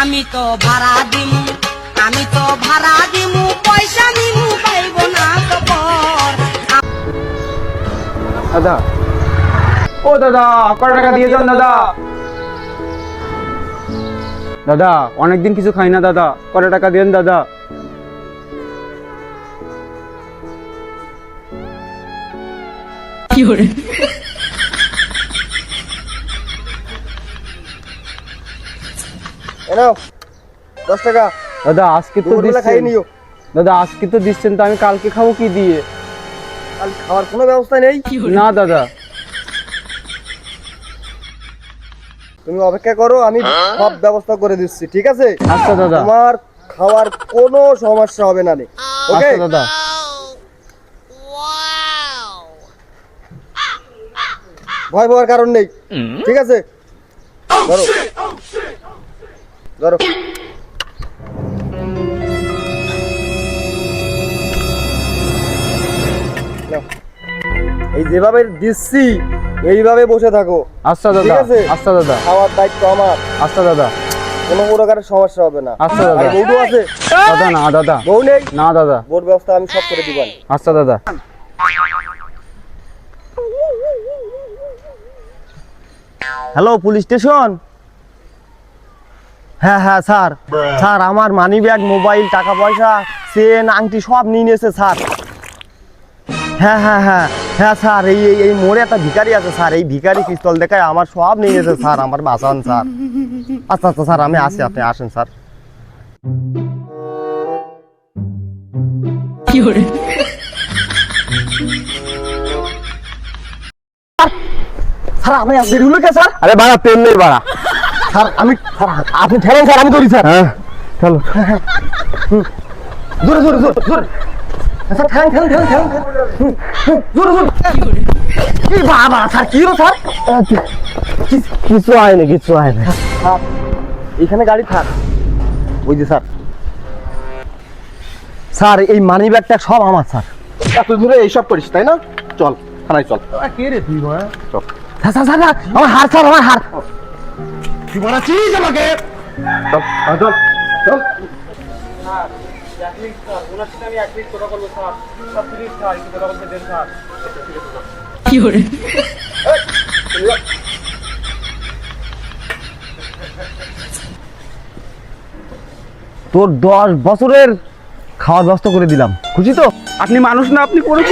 আমি তো ভাড়া দিমু আমি তো ভাড়া দিমু পয়সা নিমু পাইব না তো দাদা। ও দাদা কত টাকা দিয়ে যান দাদা? দাদা অনেকদিন কিছু খাই না দাদা কত টাকা দেন দাদা? এনাও দশ টাকা। দাদা আজকে তো নিও। দাদা আজকে তো দিচ্ছেন তো আমি কালকে খাব কি দিয়ে? কাল খাওয়ার কোনো ব্যবস্থা নেই। না দাদা। তুমি অপেক্ষা করো আমি সব ব্যবস্থা করে দিচ্ছি ঠিক আছে? আচ্ছা দাদা। তোমার খাওয়ার কোনো সমস্যা হবে না নে। ওকে আচ্ছা দাদা। ভয় পাওয়ার কারণ নেই। ঠিক আছে? ধরো। ধরো। এই যেভাবে দিচ্ছি এইভাবে বসে থাকো। আচ্ছা দাদা। আচ্ছা দাদা। খাওয়ার দায়িত্ব আমার। আচ্ছা দাদা। কোনো প্রকারের সমস্যা হবে না। আচ্ছা দাদা। বউটু আছে? দাদা না দাদা। বউ নেই? না দাদা। বোর্ড ব্যবস্থা আমি সব করে দিবান আচ্ছা দাদা। Hello police station? হ্যাঁ হ্যাঁ স্যার। স্যার আমার মানি ব্যাগ মোবাইল টাকা পয়সা চেন আংটি সব নিয়ে নিয়েছে স্যার। হ্যাঁ হ্যাঁ হ্যাঁ হ্যাঁ স্যার এই এই এই মোড়ে একটা ভিখারি আছে স্যার। এই ভিখারি পিস্তল দেখায় আমার সব নিয়ে নিয়েছে স্যার আমার বাঁচান স্যার। আচ্ছা আচ্ছা স্যার আমি আসি আপনি আসেন স্যার। স্যার আপনি কে স্যার? আরে বাড়া পেন নেই বাড়া। স্যার আমি আপনি ঠেলেন স্যার আমি ধরি স্যার। হ্যাঁ। চলো। জোরে জোরে জোরে জোরে স্যার ঠেলেন ঠেলেন ঠেলেন ঠেলেন। হুম, হুম, জোরে জোরে কি বাবা স্যার কি হলো স্যার? কিছু স্যার এখানে গাড়ি থাক ওই যে স্যার। স্যার এই মানি ব্যাগটা সব আমার স্যার। এত দূরে এইসব করিস তাই না? চল থানায় চল। কে রে তুই স্যার স্যার স্যার, আমার হার স্যার আমার হার তুই বানাচ্ছিস আমাকে? চল চল চল। তোর দশ বছরের খাওয়ার ব্যবস্থা করে দিলাম। খুশি তো? আপনি মানুষ না আপনি করে